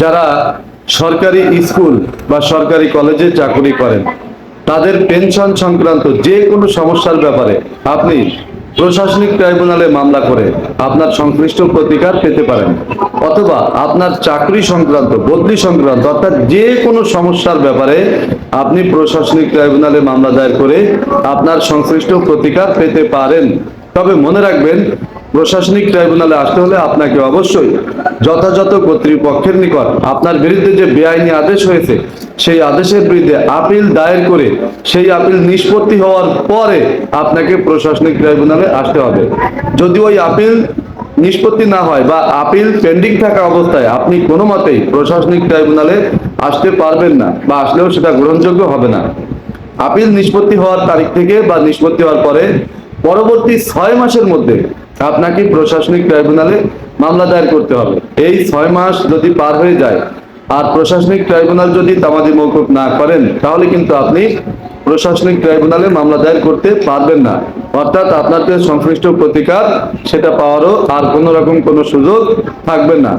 যারা সরকারি স্কুল বা সরকারি কলেজে চাকরি করেন, তাদের পেনশন সংক্রান্ত যে কোনো সমস্যার ব্যাপারে আপনি প্রশাসনিক ট্রাইব্যুনালে মামলা করে আপনার সংশ্লিষ্ট প্রতিকার পেতে পারেন। অথবা আপনার চাকরি সংক্রান্ত, বদলি সংক্রান্ত, অর্থাৎ যে কোনো সমস্যার ব্যাপারে আপনি প্রশাসনিক ট্রাইব্যুনালে মামলা দায়ের করে আপনার সংশ্লিষ্ট প্রতিকার পেতে পারেন। তবে মনে রাখবেন প্রশাসনিক ট্রাইব্যুনালে আসতে হলে আপনাকে অবশ্যই যথাযথ কর্তৃপক্ষের নিকট আপনার বিরুদ্ধে যে বেআইনি আদেশ হয়েছে, সেই আদেশের বিরুদ্ধে আপিল দায়ের করে, সেই আপিল নিষ্পত্তি হওয়ার পরে আপনাকে প্রশাসনিক ট্রাইব্যুনালে আসতে হবে। যদি ওই আপিল নিষ্পত্তি না হয় বা আপিল পেন্ডিং থাকা অবস্থায় আপনি কোনো মতেই প্রশাসনিক ট্রাইব্যুনালে আসতে পারবেন না বা আসলেও সেটা গ্রহণযোগ্য হবে না। আপিল নিষ্পত্তি হওয়ার তারিখ থেকে বা নিষ্পত্তি হওয়ার পরে পরবর্তী ছয় মাসের মধ্যে আপনাকে প্রশাসনিক ট্রাইব্যুনালে মামলা দায়ের করতে হবে। এই ছয় মাস যদি পার হয়ে যায় আর প্রশাসনিক ট্রাইব্যুনাল যদি তামাদি মৌকুফ না করেন, তাহলে কিন্তু আপনি প্রশাসনিক ট্রাইব্যুনালে মামলা দায়ের করতে পারবেন না। অর্থাৎ আপনার যে সংশ্লিষ্ট প্রতিকার, সেটা পাওয়ারও আর কোনো রকম কোনো সুযোগ থাকবে না।